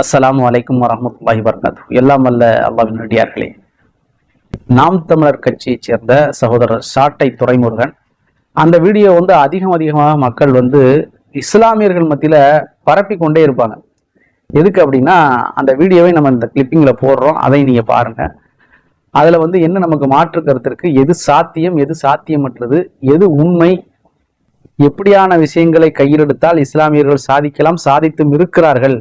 அஸ்லாம் அலைக்கும் வரமத்துல்லாஹி வபரகாத்து எல்லாம் வல்ல அல்லாவின் நடிகார்களே. நாம் தமிழர் கட்சியைச் சேர்ந்த சகோதரர் சாட்டை துரைமுருகன். அந்த வீடியோ வந்து அதிகம் அதிகமாக மக்கள் வந்து இஸ்லாமியர்கள் மத்தியில் பரப்பி கொண்டே இருப்பாங்க. எதுக்கு அப்படின்னா அந்த வீடியோவை நம்ம இந்த கிளிப்பிங்கில் போடுறோம். அதை நீங்கள் பாருங்கள் அதில் வந்து என்ன நமக்கு மாற்று கருத்து எது சாத்தியம் எது சாத்தியமற்றது? எது உண்மை? எப்படியான விஷயங்களை கையிலெடுத்தால் இஸ்லாமியர்கள் சாதிக்கலாம் சாதித்தும் இருக்கிறார்கள்?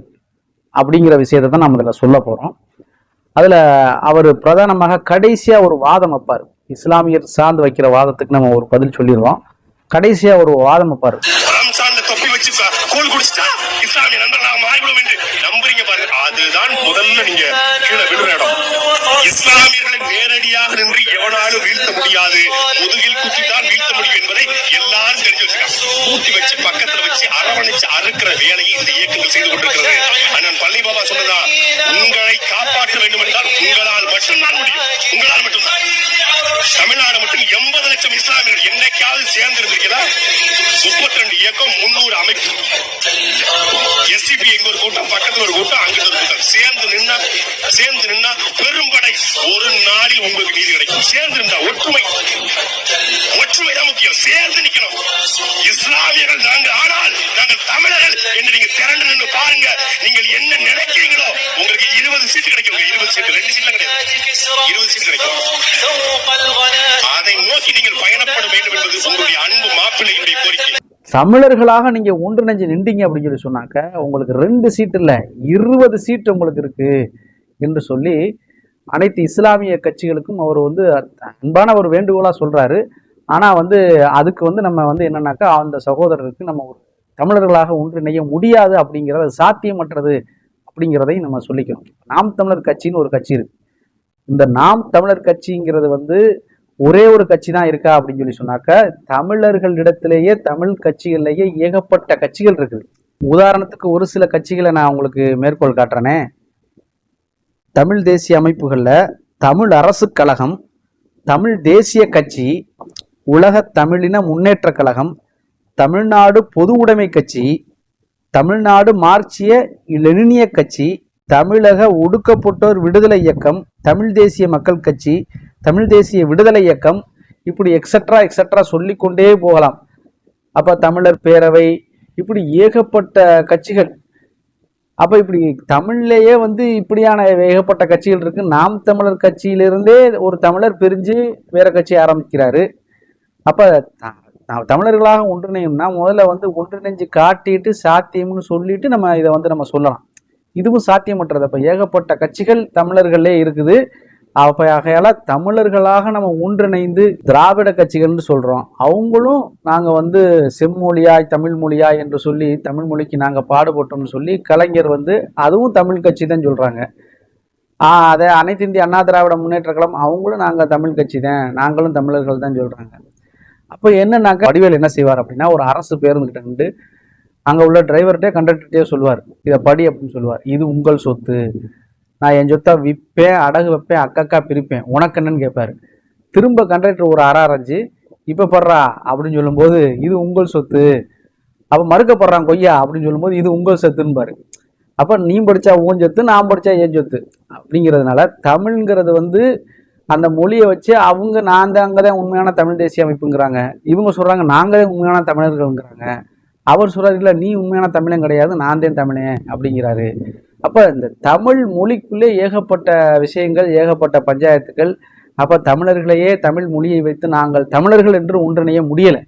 அப்படிங்கிற விஷயத்தை தான் நம்ம இதில் சொல்ல போகிறோம் அதில் அவர் பிரதானமாக கடைசியாக ஒரு வாதம் வைப்பார். இஸ்லாமியர் சார்ந்து வைக்கிற வாதத்துக்கு நம்ம ஒரு பதில் சொல்லிடுவோம் கடைசியாக ஒரு வாதம் வைப்பார். அதுதான் முதல்ல நீங்க கீழே விடுற இடம். இஸ்லாமியர்களை நேரடியாக நின்று எவனாலும் வீழ்த்த முடியாது. முதுகில் குத்திதான் வீழ்த்த முடியும் என்பதை இருந்திருக்கிறா முப்பத்தி ரெண்டு இயக்கம் முன்னூறு அமைப்பு. எஸ்டிபி எங்க ஒரு கூட்டம் பக்கத்துல ஒரு கூட்டம் அங்கிட்ட ஒரு கூட்டம். சேர்ந்து நின்னா சேர்ந்து நின்னா பெரும்படை ஒரு நாளில் உங்களுக்கு நீதி கிடைக்கும். சேர்ந்து நின்றா ஒற்றுமை. ஒற்றுமை தான் முக்கியம். சேர்ந்து நிக்கணும். இஸ்லாமியர்கள் நாங்கள் ஆனால் நாங்கள் தமிழர்கள் என்று நீங்க திரண்டு நின்று பாருங்க. நீங்கள் என்ன நினைக்கிறீங்களோ உங்களுக்கு இருபது சீட்டு கிடைக்கும். இருபது சீட்டு ரெண்டு சீட்ல கிடையாது. இருபது சீட்டு கிடைக்கும். அதை நோக்கி நீங்கள் பயணப்பட வேண்டும் என்பது உங்களுடைய தமிழர்களாக நீங்கள் ஒன்றிணைஞ்சு நின்றீங்க அப்படின்னு சொல்லி சொன்னாக்க உங்களுக்கு ரெண்டு சீட்டு இல்லை இருபது சீட்டு உங்களுக்கு இருக்குது என்று சொல்லி அனைத்து இஸ்லாமிய கட்சிகளுக்கும் அவர் வந்து அன்பான ஒரு வேண்டுகோளாக சொல்கிறாரு ஆனால் வந்து அதுக்கு வந்து நம்ம வந்து என்னன்னாக்கா அந்த சகோதரருக்கு நம்ம ஒரு தமிழர்களாக ஒன்றிணைய முடியாது அப்படிங்கிறது சாத்தியமற்றது அப்படிங்கிறதையும் நம்ம சொல்லிக்கணும். நாம் தமிழர் கட்சின்னு ஒரு கட்சி இருக்குது இந்த நாம் தமிழர் கட்சிங்கிறது வந்து ஒரே ஒரு கட்சி தான் இருக்கா அப்படின்னு சொல்லி சொன்னாக்க தமிழர்களிடத்திலேயே தமிழ் கட்சிகள்லேயே ஏகப்பட்ட கட்சிகள் இருக்குது. உதாரணத்துக்கு ஒரு சில கட்சிகளை நான் உங்களுக்கு மேற்கோள் காட்டுறேனே. தமிழ் தேசிய அமைப்புகளில் தமிழ் அரசு கழகம் தமிழ் தேசிய கட்சி உலக தமிழின முன்னேற்ற கழகம் தமிழ்நாடு பொது உடைமை கட்சி தமிழ்நாடு மார்க்சிய லெனினிய கட்சி தமிழக ஒடுக்கப்பட்டோர் விடுதலை இயக்கம் தமிழ் தேசிய மக்கள் கட்சி தமிழ் தேசிய விடுதலை இயக்கம் இப்படி எக்ஸட்ரா எக்ஸட்ரா சொல்லிக்கொண்டே போகலாம். அப்போ தமிழர் பேரவை இப்படி ஏகப்பட்ட கட்சிகள் அப்போ இப்படி தமிழ்லேயே வந்து இப்படியான ஏகப்பட்ட கட்சிகள் இருக்கு. நாம் தமிழர் கட்சியிலிருந்தே ஒரு தமிழர் பிரிஞ்சு வேற கட்சி ஆரம்பிக்கிறாரு. அப்போ த- தமிழர்களாக ஒன்றிணையும்னா முதல்ல வந்து ஒன்றிணைஞ்சு காட்டிட்டு சாத்தியம்னு சொல்லிட்டு நம்ம இதை வந்து நம்ம சொல்லலாம். இதுவும் சாத்தியமற்றது. அப்போ ஏகப்பட்ட கட்சிகள் தமிழர்களே இருக்குது. ஆகையால் தமிழர்களாக நம்ம ஒன்றிணைந்து திராவிட கட்சிகள்னு சொல்கிறோம் அவங்களும் நாங்கள் வந்து செம்மொழியாய் தமிழ் மொழியாய் என்று சொல்லி தமிழ் மொழிக்கு நாங்கள் பாடுபட்டோம்னு சொல்லி கலைஞர் வந்து அதுவும் தமிழ் கட்சி தான் சொல்கிறாங்க அதே அதை அனைத்து இந்திய அண்ணா திராவிட முன்னேற்ற கழகம் அவங்களும் நாங்கள் தமிழ் கட்சி தான் நாங்களும் தமிழர்கள் தான் சொல்கிறாங்க அப்போ என்னன்னாக்கா வடிவேல் என்ன செய்வார் அப்படின்னா ஒரு அரசு பேருந்துகிட்ட நின்று அங்கே உள்ள டிரைவர்கிட்டே கண்டக்டர்கிட்டே சொல்லுவார் இதை படி அப்படின்னு சொல்லுவார் இது உங்கள் சொத்து. நான் என் சொத்தை விற்பேன் அடகு வைப்பேன் அக்கக்கா பிரிப்பேன். உனக்கு என்னன்னு கேட்பாரு திரும்ப கண்டக்டர் ஒரு அற அரைஞ்சு இப்போ படுறா அப்படின்னு சொல்லும்போது இது உங்கள் சொத்து. அப்போ மறுக்கப்படுறான் கொய்யா அப்படின்னு சொல்லும்போது இது உங்கள் சொத்துன்னு அப்போ நீ படித்தா உன் சொத்து நான் படித்தா என் சொத்து. அப்படிங்கிறதுனால தமிழ்ங்கிறது வந்து அந்த மொழியை வச்சு அவங்க நான் தான் அங்கே தான் உண்மையான தமிழ் தேசிய அமைப்புங்கிறாங்க. இவங்க சொல்கிறாங்க நாங்கள் தான் உண்மையான தமிழர்கள்ங்கிறாங்க. அவர் சொல்கிறார் இல்லை நீ உண்மையான தமிழன் கிடையாது நான் தான் தமிழன் அப்படிங்கிறாரு. அப்போ இந்த தமிழ் மொழிக்குள்ளே ஏகப்பட்ட விஷயங்கள் ஏகப்பட்ட பஞ்சாயத்துக்கள். அப்போ தமிழர்களையே தமிழ் மொழியை வைத்து நாங்கள் தமிழர்கள் என்று ஒன்றிணைய முடியலை.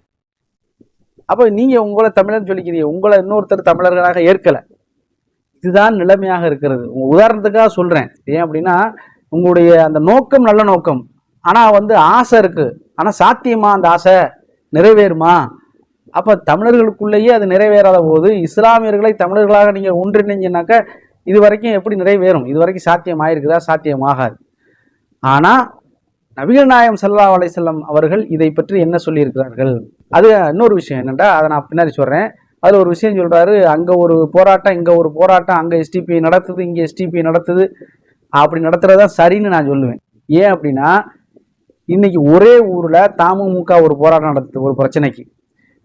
அப்போ நீங்கள் உங்களை தமிழன் சொல்லிக்கிறீங்க உங்களை இன்னொருத்தர் தமிழர்களாக ஏற்கலை. இதுதான் நிலைமையாக இருக்கிறது. உங்கள் உதாரணத்துக்காக சொல்கிறேன் ஏன் அப்படின்னா உங்களுடைய அந்த நோக்கம் நல்ல நோக்கம். ஆனால் வந்து ஆசை இருக்குது ஆனால் சாத்தியமா அந்த ஆசை நிறைவேறுமா? அப்போ தமிழர்களுக்குள்ளேயே அது நிறைவேறாத போது இஸ்லாமியர்களை தமிழர்களாக நீங்கள் ஒன்றிணைஞ்சினாக்க இது வரைக்கும் எப்படி நிறைவேறும்? இது வரைக்கும் சாத்தியம் ஆயிருக்குதா சாத்தியமாகாது. ஆனால் நபிகள் நாயம் சல்லா அலைசல்லம் அவர்கள் இதை பற்றி என்ன சொல்லியிருக்கிறார்கள்? அது இன்னொரு விஷயம் என்னென்றா அதை நான் பின்னாடி சொல்கிறேன் அதில் ஒரு விஷயம் சொல்கிறாரு அங்கே ஒரு போராட்டம் இங்கே ஒரு போராட்டம் அங்கே எஸ்டிபி நடத்துது இங்கே எஸ்டிபி நடத்துது. அப்படி நடத்துகிறது தான் சரின்னு நான் சொல்லுவேன். ஏன் அப்படின்னா இன்றைக்கி ஒரே ஊரில் தமுமுக ஒரு போராட்டம் நடத்துது ஒரு பிரச்சனைக்கு.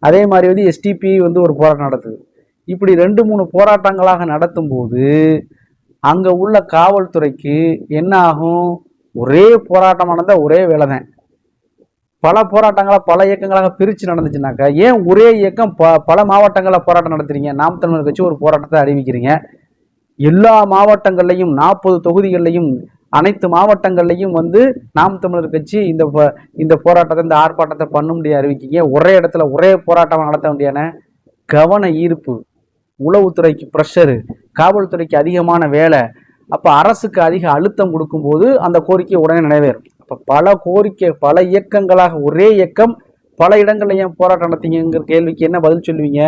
அதே மாதிரி வந்து எஸ்டிபி வந்து ஒரு போராட்டம் நடத்துது. இப்படி ரெண்டு மூணு போராட்டங்களாக நடத்தும் போது அங்கே உள்ள காவல்துறைக்கு என்ன ஆகும்? ஒரே போராட்டம் ஒரே வேலை தான் பல போராட்டங்களாக பல இயக்கங்களாக பிரித்து நடந்துச்சுனாக்கா ஏன் ஒரே இயக்கம் ப பல மாவட்டங்களில் போராட்டம் நடத்துறீங்க? நாம் தமிழர் கட்சி ஒரு போராட்டத்தை அறிவிக்கிறீங்க. எல்லா மாவட்டங்கள்லையும் நாற்பது தொகுதிகள்லையும் அனைத்து மாவட்டங்கள்லையும் வந்து நாம் தமிழர் கட்சி இந்த இந்த போராட்டத்தை இந்த ஆர்ப்பாட்டத்தை பண்ண முடிய அறிவிக்கீங்க. ஒரே இடத்துல ஒரே போராட்டம் நடத்த முடியான கவன ஈர்ப்பு. உளவுத்துறைக்கு ப்ரெஷரு காவல்துறைக்கு அதிகமான வேலை அப்போ அரசுக்கு அதிக அழுத்தம் கொடுக்கும்போது அந்த கோரிக்கை உடனே நிறைவேறும். அப்போ பல கோரிக்கை பல இயக்கங்களாக ஒரே இயக்கம் பல இடங்களில் ஏன் போராட்டம் நடத்தீங்கிற கேள்விக்கு என்ன பதில் சொல்லுவீங்க?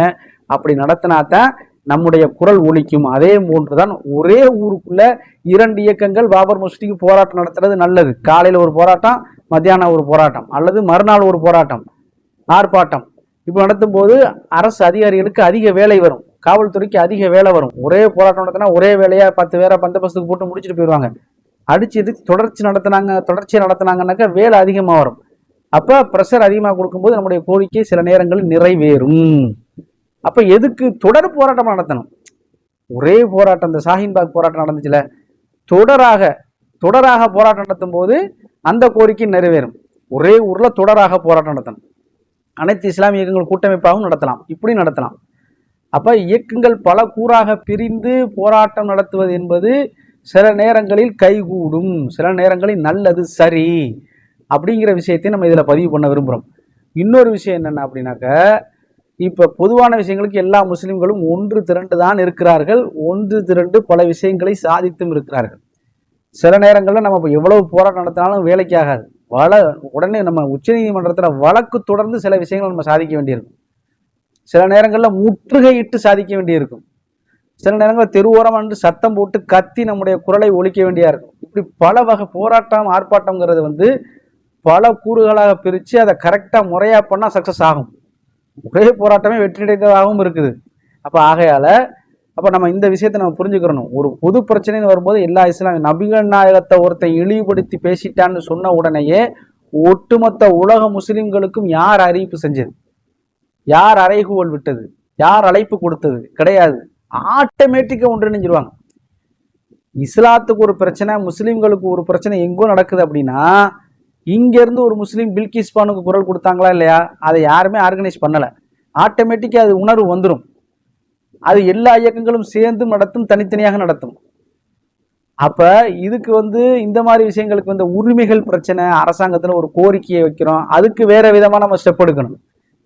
அப்படி நடத்தினா தான் நம்முடைய குரல் ஒழிக்கும் அதே போன்று தான் ஒரே ஊருக்குள்ள இரண்டு இயக்கங்கள் பாபர் மசூதிக்கு போராட்டம் நடத்துறது நல்லது. காலையில் ஒரு போராட்டம் மத்தியானம் ஒரு போராட்டம் அல்லது மறுநாள் ஒரு போராட்டம் ஆர்ப்பாட்டம். இப்போ நடத்தும் போது அரசு அதிகாரிகளுக்கு அதிக வேலை வரும். காவல்துறைக்கு அதிக வேலை வரும். ஒரே போராட்டம் நடத்தினா ஒரே வேலையாக பத்து வேற பந்தோபஸ்துக்கு போட்டு முடிச்சுட்டு போயிடுவாங்க. அடிச்சு இது தொடர்ச்சி நடத்துனாங்க தொடர்ச்சியாக நடத்துனாங்கன்னாக்கா வேலை அதிகமாக வரும். அப்போ ப்ரெஷர் அதிகமாக கொடுக்கும்போது நம்முடைய கோரிக்கை சில நேரங்களில் நிறைவேறும். அப்போ எதுக்கு தொடர் போராட்டம் நடத்தணும்? ஒரே போராட்டம் இந்த ஷாஹின்பாக் போராட்டம் நடந்துச்சுல. தொடராக தொடராக போராட்டம் நடத்தும் போது அந்த கோரிக்கை நிறைவேறும். ஒரே ஊரில் தொடராக போராட்டம் நடத்தணும். அனைத்து இஸ்லாமிய இயக்கங்கள் கூட்டமைப்பாகவும் நடத்தலாம். இப்படி நடத்தலாம். அப்ப இயக்கங்கள் பல கூறாக பிரிந்து போராட்டம் நடத்துவது என்பது சில நேரங்களில் கைகூடும் சில நேரங்களில் நல்லது சரி அப்படிங்கிற விஷயத்தை நம்ம இதில் பதிவு பண்ண விரும்புகிறோம் இன்னொரு விஷயம் என்னென்ன அப்படின்னாக்க இப்போ பொதுவான விஷயங்களுக்கு எல்லா முஸ்லீம்களும் ஒன்று திரண்டு தான் இருக்கிறார்கள் ஒன்று திரண்டு பல விஷயங்களை சாதித்தும் இருக்கிறார்கள். சில நேரங்களில் நம்ம இப்போ எவ்வளவு போராட்டம் நடத்தினாலும் வேலைக்கு ஆகாது. வள உடனே நம்ம உச்சநீதிமன்றத்தில் வழக்கு தொடர்ந்து சில விஷயங்களை நம்ம சாதிக்க வேண்டியிருக்கும். சில நேரங்களில் முற்றுகையிட்டு சாதிக்க வேண்டியிருக்கும். சில நேரங்களில் தெருவோரம் என்று சத்தம் போட்டு கத்தி நம்முடைய குரலை ஒழிக்க வேண்டியா இருக்கும். இப்படி பல வகை போராட்டம் ஆர்ப்பாட்டம்ங்கிறது வந்து பல கூறுகளாக பிரித்து அதை கரெக்டாக முறையாக பண்ணால் சக்ஸஸ் ஆகும். ஒரே போராட்டமே வெற்றியடைந்ததாகவும் இருக்குது. அப்போ ஆகையால் அப்போ நம்ம இந்த விஷயத்தை நம்ம புரிஞ்சுக்கிறணும். ஒரு பொது பிரச்சனைன்னு வரும்போது எல்லா இஸ்லாமிய நபிகள் நாயகத்தை ஒருத்தன் இழிவுபடுத்தி பேசிட்டான்னு சொன்ன உடனேயே ஒட்டுமொத்த உலக முஸ்லிம்களுக்கும் யார் அறிவிப்பு செஞ்சது? யார் அறைகூவல் விட்டது? யார் அழைப்பு கொடுத்தது? கிடையாது. ஆட்டோமேட்டிக்காக ஒன்றிணைஞ்சிருவாங்க. இஸ்லாத்துக்கு ஒரு பிரச்சனை முஸ்லீம்களுக்கு ஒரு பிரச்சனை எங்கோ நடக்குது அப்படின்னா இங்கேருந்து ஒரு முஸ்லீம் பில்கிஸ் பானுக்கு குரல் கொடுத்தாங்களா இல்லையா? அதை யாருமே ஆர்கனைஸ் பண்ணலை. ஆட்டோமேட்டிக்காக அது உணர்வு வந்துடும் அது எல்லா இயக்கங்களும் சேர்ந்து நடத்தும் தனித்தனியாக நடத்தும். அப்போ இதுக்கு வந்து இந்த மாதிரி விஷயங்களுக்கு வந்து உரிமைகள் பிரச்சனை அரசாங்கத்தில் ஒரு கோரிக்கையை வைக்கிறோம். அதுக்கு வேறு விதமாக நம்ம ஸ்டெப் எடுக்கணும்.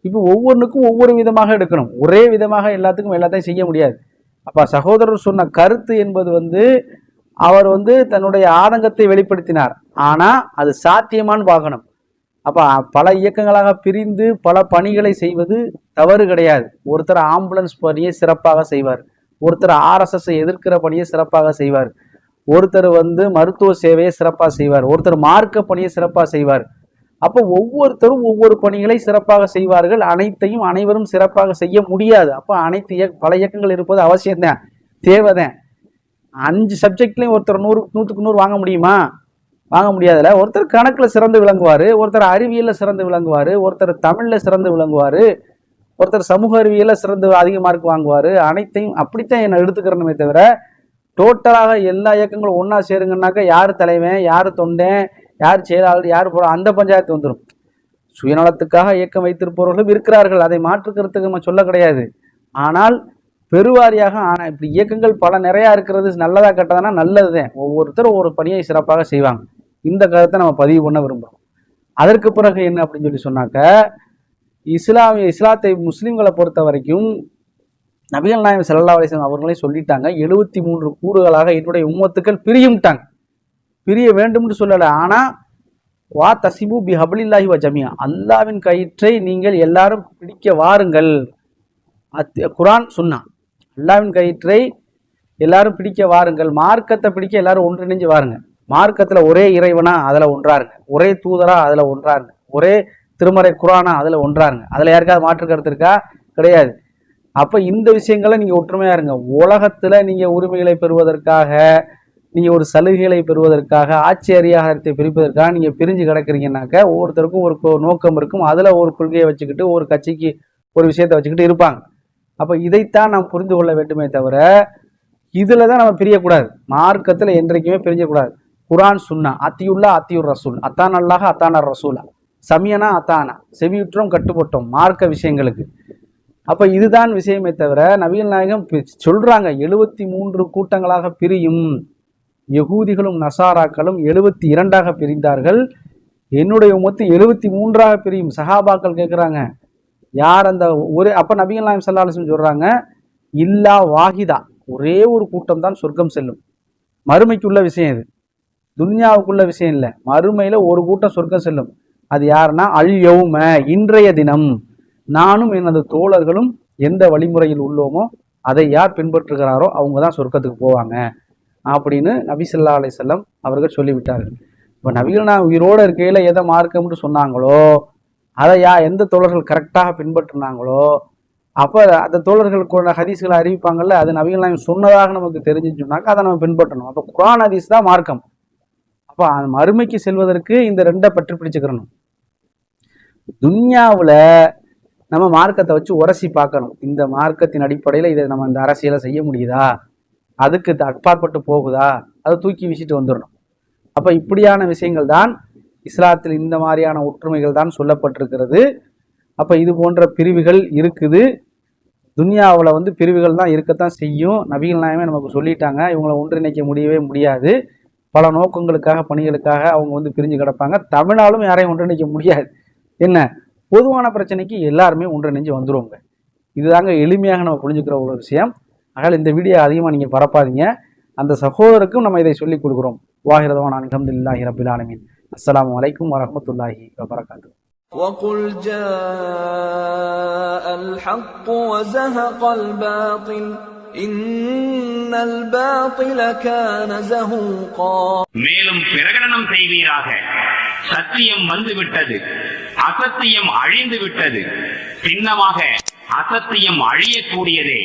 இப்போ ஒவ்வொன்றுக்கும் ஒவ்வொரு விதமாக எடுக்கணும். ஒரே விதமாக எல்லாத்துக்கும் எல்லாத்தையும் செய்ய முடியாது. அப்போ சகோதரர் சொன்ன கருத்து என்பது வந்து அவர் வந்து தன்னுடைய ஆதங்கத்தை வெளிப்படுத்தினார். ஆனால் அது சாத்தியமான்னு பார்க்கணும் அப்போ பல இயக்கங்களாக பிரிந்து பல பணிகளை செய்வது தவறு கிடையாது. ஒருத்தர் ஆம்புலன்ஸ் பணியை சிறப்பாக செய்வார். ஒருத்தர் ஆர்எஸ்எஸ்ஸை எதிர்க்கிற பணியை சிறப்பாக செய்வார். ஒருத்தர் வந்து மருத்துவ சேவையை சிறப்பாக செய்வார். ஒருத்தர் மார்க்க பணியை சிறப்பாக செய்வார். அப்போ ஒவ்வொருத்தரும் ஒவ்வொரு பணிகளை சிறப்பாக செய்வார்கள். அனைத்தையும் அனைவரும் சிறப்பாக செய்ய முடியாது. அப்போ அனைத்து இயக்க பல இயக்கங்கள் இருப்பது அவசியம்தான். தேவைதான். அஞ்சு சப்ஜெக்ட்லையும் ஒருத்தர் நூறு நூற்றுக்கு நூறு வாங்க முடியுமா? வாங்க முடியாதுல ஒருத்தர் கணக்கில் சிறந்து விளங்குவார் ஒருத்தர் அறிவியலில் சிறந்து விளங்குவார் ஒருத்தர் தமிழில் சிறந்து விளங்குவார் ஒருத்தர் சமூக அறிவியலில் சிறந்து அதிக மார்க் வாங்குவார். அனைத்தையும் அப்படித்தான் என்ன எடுத்துக்கிறணுமே தவிர டோட்டலாக எல்லா இயக்கங்களும் ஒன்றா சேருங்கன்னாக்கா யார் தலைவன் யார் தொண்டன் யார் செயலாளர் யார் போகிறோம் அந்த பஞ்சாயத்து வந்துடும் சுயநலத்துக்காக இயக்கம் வைத்திருப்பவர்களும் இருக்கிறார்கள். அதை மாற்றுக்கிறதுக்கு நம்ம சொல்ல கிடையாது. ஆனால் பெருவாரியாக ஆனால் இப்படி இயக்கங்கள் பல நிறையா இருக்கிறது நல்லதாக நல்லதா நல்லது தான் ஒவ்வொருத்தரும் ஒவ்வொரு பணியை சிறப்பாக செய்வாங்க. இந்த கருத்தை நம்ம பதிவு பண்ண விரும்புகிறோம் அதற்கு பிறகு என்ன அப்படின்னு சொல்லி சொன்னாக்க இஸ்லாமிய இஸ்லாத்தை முஸ்லீம்களை பொறுத்த வரைக்கும் நபிகள் நாயம் ஸல்லல்லாஹு அலிஸ்லாம் அவர்களே சொல்லிட்டாங்க. எழுபத்தி மூன்று கூறுகளாக என்னுடைய உம்மத்துக்கள் பிரியும்ட்டாங்க. பிரிய வேண்டும்னு சொல்லலை. ஆனால் வா தசிபு பி ஹபிலில்லாஹி வ ஜமியா அல்லாவின் கயிற்றை நீங்கள் எல்லாரும் பிடிக்க வாருங்கள். அத் குரான் சொன்னான் அல்லாவின் கயிற்றை எல்லாரும் பிடிக்க வாருங்கள். மார்க்கத்தை பிடிக்க எல்லாரும் ஒன்றிணைஞ்சு வாருங்க. மார்க்கத்தில் ஒரே இறைவனா அதில் ஒன்றாருங்க. ஒரே தூதரா அதில் ஒன்றாருங்க. ஒரே திருமறை குரானா அதில் ஒன்றாருங்க. அதில் யாருக்காவது மாற்று கருத்து இருக்கா? கிடையாது. அப்போ இந்த விஷயங்களை நீங்கள் ஒற்றுமையாக இருங்க. உலகத்தில் நீங்கள் உரிமைகளை பெறுவதற்காக நீங்கள் ஒரு சலுகைகளை பெறுவதற்காக ஆட்சி அதிகாரத்தை பிரிப்பதற்காக நீங்கள் பிரிஞ்சு கிடக்குறீங்கன்னாக்க ஒவ்வொருத்தருக்கும் ஒரு நோக்கம் இருக்கும். அதில் ஒரு கொள்கையை வச்சுக்கிட்டு ஒரு கட்சிக்கு ஒரு விஷயத்தை வச்சுக்கிட்டு இருப்பாங்க. அப்போ இதைத்தான் நாம் புரிந்து கொள்ள வேண்டுமே தவிர இதில் தான் நம்ம பிரியக்கூடாது. மார்க்கத்தில் என்றைக்குமே பிரிஞ்சக்கூடாது. குரான் சுன்னா அத்தியுல்லா அத்தியுர் ரசூல். அத்தான் அல்லாஹ் அத்தானார் ரசூலா. சமியனா அத்தானா. செவியுற்றோம் கட்டுப்பட்டோம். மார்க்க விஷயங்களுக்கு. அப்போ இதுதான் விஷயமே தவிர நவீன நாயகம் சொல்கிறாங்க எழுபத்தி மூன்று கூட்டங்களாக பிரியும். யகூதிகளும் நசாராக்களும் எழுபத்தி இரண்டாக பிரிந்தார்கள். என்னுடைய உமத்து எழுபத்தி மூன்றாக பிரியும். சஹாபாக்கள் கேட்குறாங்க யார் அந்த ஒரே அப்போ நபிகள் நாயம் சல்லாஹம் சொல்கிறாங்க இல்லா வாகிதா ஒரே ஒரு கூட்டம் தான் சொர்க்கம் செல்லும். மறுமைக்குள்ள விஷயம் இது. துன்யாவுக்குள்ள விஷயம் இல்லை. மறுமையில் ஒரு கூட்டம் சொர்க்கம் செல்லும். அது யாருன்னா அல் யௌம இன்றைய தினம். நானும் எனது தோழர்களும் எந்த வழிமுறையில் உள்ளோமோ அதை யார் பின்பற்றுகிறாரோ அவங்க தான் சொர்க்கத்துக்கு போவாங்க. அப்படின்னு நபிசல்லா ஸல்லல்லாஹு அவர்கள் சொல்லிவிட்டார்கள். இப்போ நபிகள் நான் உயிரோடு இருக்கையில் எதை மார்க்கம்னு சொன்னாங்களோ அதை யா எந்த தோழர்கள் கரெக்டாக பின்பற்றினாங்களோ அப்போ அந்த தோழர்களுக்கு ஹதீஸ்களை அறிவிப்பாங்கல்ல அது நபிகள் நாயகம் சொன்னதாக நமக்கு தெரிஞ்சுன்னு சொன்னாக்க அதை நம்ம பின்பற்றணும். அப்போ குரான் ஹதீஸ் தான் மார்க்கம். அப்போ அந்த மறுமைக்கு செல்வதற்கு இந்த ரெண்டை பற்றி பிடிச்சுக்கிறணும். துன்யாவில் நம்ம மார்க்கத்தை வச்சு உரசி பார்க்கணும். இந்த மார்க்கத்தின் அடிப்படையில் இதை நம்ம இந்த அரசியலை செய்ய முடியுதா? அதுக்கு அப்பாற்பட்டு போகுதா? அதை தூக்கி வீசிட்டு வந்துடணும் அப்போ இப்படியான விஷயங்கள் தான் இஸ்லாத்தில் இந்த மாதிரியான ஒற்றுமைகள் தான் சொல்லப்பட்டிருக்கிறது. அப்போ இது போன்ற பிரிவுகள் இருக்குது. துன்யாவில் வந்து பிரிவுகள் தான் இருக்கத்தான் செய்யும். நபிகள் நாயமே நமக்கு சொல்லிட்டாங்க. இவங்களை ஒன்றிணைக்க முடியவே முடியாது. பல நோக்கங்களுக்காக பணிகளுக்காக அவங்க வந்து பிரிஞ்சு கிடப்பாங்க. தமிழாலும் யாரையும் ஒன்றிணைக்க முடியாது. என்ன? பொதுவான பிரச்சனைக்கு எல்லாருமே ஒன்றிணைஞ்சு வந்துடுவோங்க இதுதாங்க எளிமையாக நம்ம புரிஞ்சுக்கிற ஒரு விஷயம். அதனால் இந்த வீடியோ அதிகமாக நீங்கள் பரப்பாதீங்க அந்த சகோதரருக்கும் நம்ம இதை சொல்லிக் கொடுக்குறோம் வாஹிரதவான் அலமதுல்லாஹி ரபில் ஆலமீன் அஸ்ஸலாமு அலைக்கும் வரஹ்மத்துல்லாஹி வபரகாத்து وقل جاء الحق وزهق الباطل إن الباطل كان زهوقا மேலும் பிரகடனம் செய்வீராக சத்தியம் வந்துவிட்டது அசத்தியம் அழிந்து விட்டது சின்னமாக அசத்தியம் அழியக்கூடியதே